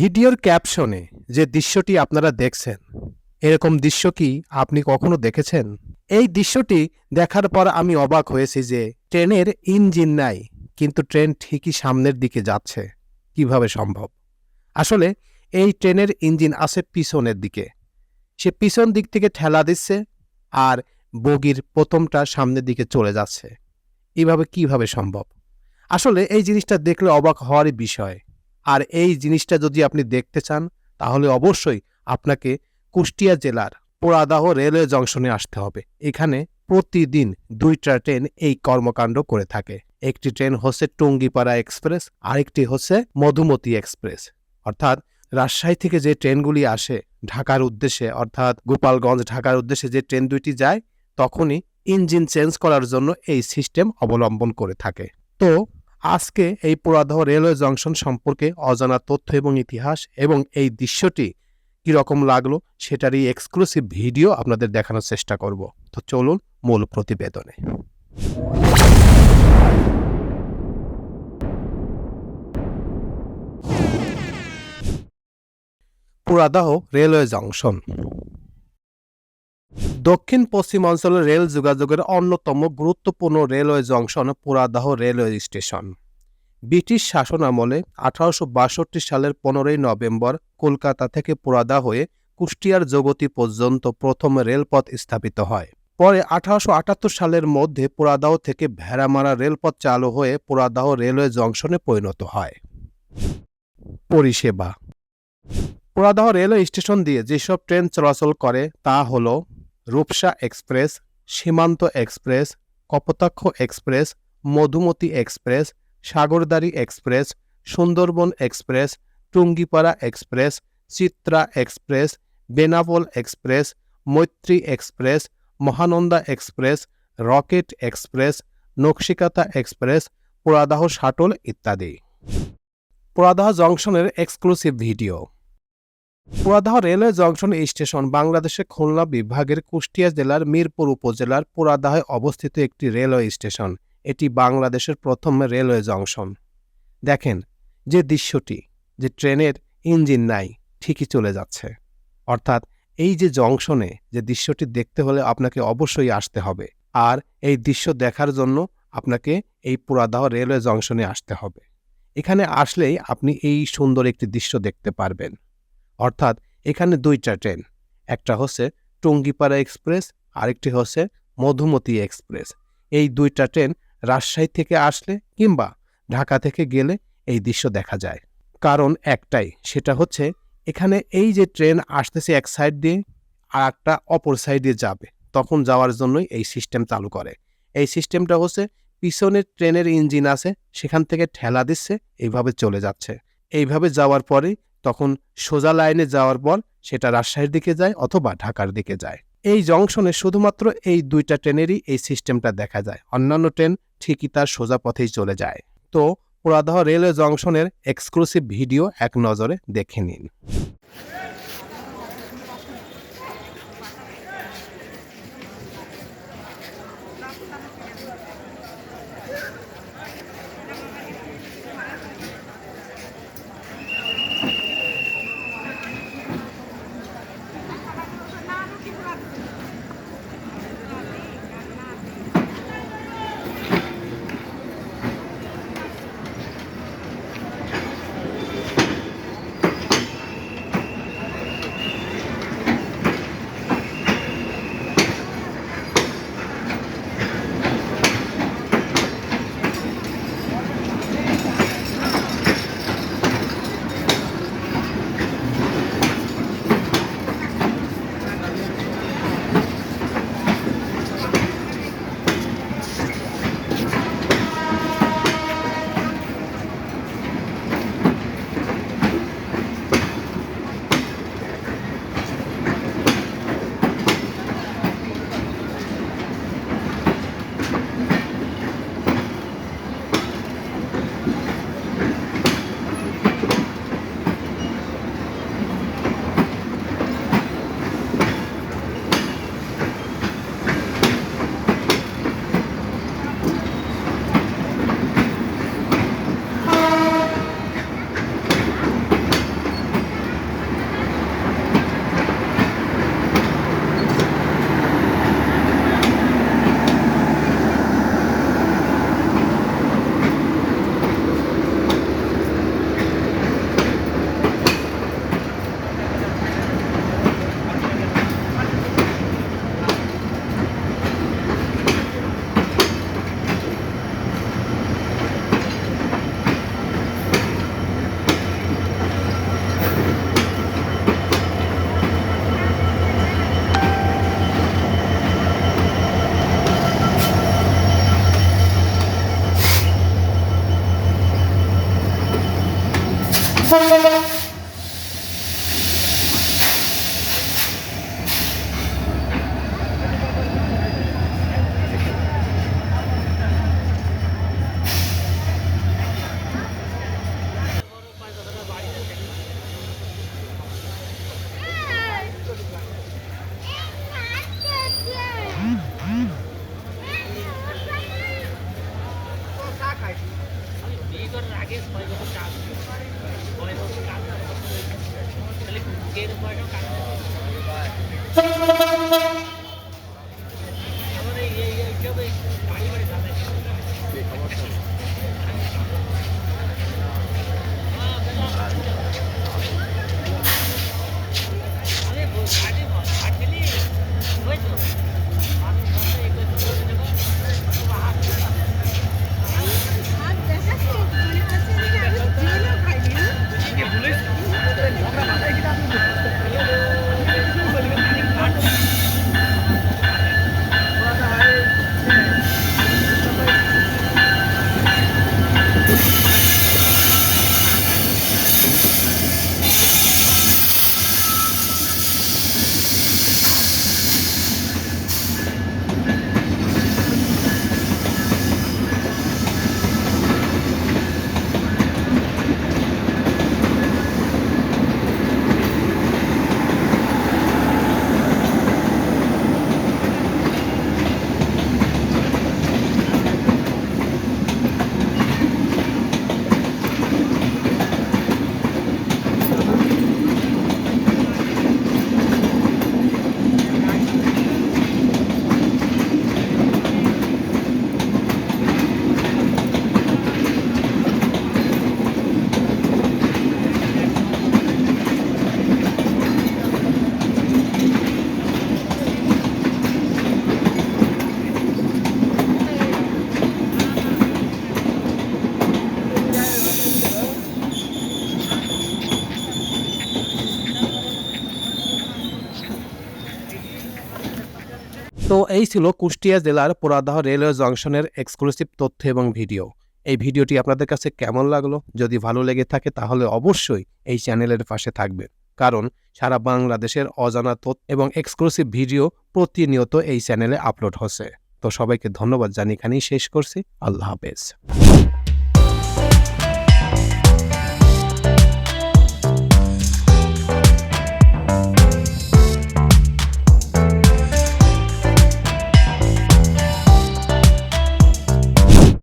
ভিডিওর ক্যাপশনে যে দৃশ্যটি আপনারা দেখছেন, এরকম দৃশ্য কি আপনি কখনো দেখেছেন? এই দৃশ্যটি দেখার পর আমি অবাক হয়েছি যে ট্রেনের ইঞ্জিন নাই, কিন্তু ট্রেন ঠিকই সামনের দিকে যাচ্ছে। কীভাবে সম্ভব? আসলে এই ট্রেনের ইঞ্জিন আছে পিছনের দিকে। সে পিছন দিক থেকে ঠেলা দিচ্ছে আর বগির প্রথমটা সামনের দিকে চলে যাচ্ছে। এভাবে কীভাবে সম্ভব? আসলে এই জিনিসটা দেখলে অবাক হওয়ারই বিষয়। আর এই জিনিসটা যদি আপনি দেখতে চান, তাহলে অবশ্যই আপনাকে কুষ্টিয়া জেলার পোড়াদাহ রেলওয়ে জংশনে আসতে হবে। এখানে প্রতিদিন দুইটা ট্রেন এই কর্মকাণ্ড করে থাকে। একটি ট্রেন হচ্ছে টুঙ্গিপাড়া এক্সপ্রেস, আরেকটি হচ্ছে মধুমতি এক্সপ্রেস। অর্থাৎ রাজশাহী থেকে যে ট্রেনগুলি আসে ঢাকার উদ্দেশ্যে, অর্থাৎ গোপালগঞ্জ ঢাকার উদ্দেশ্যে যে ট্রেন দুইটি যায়, তখনই ইঞ্জিন চেঞ্জ করার জন্য এই সিস্টেম অবলম্বন করে থাকে। তো আজকে এই পুরাদহ রেলওয়ে জংশন সম্পর্কে অজানা তথ্য এবং ইতিহাস এবং এই দৃশ্যটি কীরকম লাগল সেটারই এক্সক্লুসিভ ভিডিও আপনাদের দেখানোর চেষ্টা করব। তো চলুন মূল প্রতিবেদনে। Poradah railway junction. দক্ষিণ পশ্চিম অঞ্চলের রেল যোগাযোগের অন্যতম গুরুত্বপূর্ণ railway junction Poradah railway station. British শাসন আমলে আঠারোশো বাষট্টি সালের পনেরোই নভেম্বর কলকাতা থেকে পোরাদা হয়ে কুষ্টিয়ার জগতি পর্যন্ত প্রথম রেলপথ স্থাপিত হয়। পরে আঠারোশো আটাত্তর সালের মধ্যে পুরাদাহ থেকে ভেড়ামারা রেলপথ চালু হয়ে পুরাদাহ রেলওয়ে জংশনে পরিণত হয়। পরিষেবা। পুরাদাহ রেলওয়ে স্টেশন দিয়ে যেসব ট্রেন চলাচল করে তা হল Rupsha express, Simanta express, Kapotaksha express, Madhumati express, Sagardari express, Sundarban express, Tungipara express, Chitra express Benapole express, Maitree express, Mahananda express, rocket express, Nakshikatha express, Poradah shuttle ইত্যাদি। Poradah জংশনের exclusive video. Poradah railway junction station বাংলাদেশের খুলনা বিভাগের কুষ্টিয়া জেলার মিরপুর উপজেলার পোড়াদাহে অবস্থিত একটি railway station. এটি বাংলাদেশের প্রথম রেলওয়ে জংশন। দেখেন যে দৃশ্যটি, যে ট্রেনের ইঞ্জিন নাই, ঠিকই চলে যাচ্ছে। অর্থাৎ এই যে জংশনে যে দৃশ্যটি দেখতে হলে আপনাকে অবশ্যই আসতে হবে। আর এই দৃশ্য দেখার জন্য আপনাকে এই পুরাদাহ রেলওয়ে জংশনে আসতে হবে। এখানে আসলেই আপনি এই সুন্দর একটি দৃশ্য দেখতে পারবেন। অর্থাৎ এখানে দুইটা ট্রেন, একটা হচ্ছে টঙ্গিপাড়া এক্সপ্রেস, আরেকটি হচ্ছে মধুমতি এক্সপ্রেস। এই দুইটা ট্রেন রাজশাহী থেকে আসলে কিংবা ঢাকা থেকে গেলে এই দৃশ্য দেখা যায়। কারণ একটাই, সেটা হচ্ছে এখানে এই যে ট্রেন আসতেছে এক সাইড দিয়ে আর একটা অপর সাইড দিয়ে যাবে, তখন যাওয়ার জন্যই এই সিস্টেম চালু করে। এই সিস্টেমটা হচ্ছে পিছনের ট্রেনের ইঞ্জিন আছে, সেখান থেকে ঠেলা দিচ্ছে, এইভাবে চলে যাচ্ছে। এইভাবে যাওয়ার পরে তখন সোজা লাইনে যাওয়ার পর সেটা রাজশাহীর দিকে যায় অথবা ঢাকার দিকে যায়। এই জংশনে শুধুমাত্র এই দুইটা ট্রেনেরই এই সিস্টেমটা দেখা যায়। অন্যান্য ট্রেন ঠিকই তার সোজা পথেই চলে যায়। তো পোড়াদহ রেলওয়ে জংশনের এক্সক্লুসিভ ভিডিও এক নজরে দেখে নিন। করার আগে ছয় বছর কাজ ছয় বছর কাজ তাহলে এর বয়সও কাজ তো এই ছিল কুষ্টিয়া জেলার পোরাদাহ রেলওয়ে জংশনের এক্সক্লুসিভ তথ্য এবং ভিডিও। এই ভিডিওটি আপনাদের কাছে কেমন লাগল? যদি ভালো লেগে থাকে তাহলে অবশ্যই এই চ্যানেলের পাশে থাকবে। কারণ সারা বাংলাদেশের অজানা তথ্য এবং এক্সক্লুসিভ ভিডিও প্রতিনিয়ত এই চ্যানেলে আপলোড হচ্ছে। তো সবাইকে ধন্যবাদ জানি এখানেই শেষ করছি। আল্লাহ হাফেজ।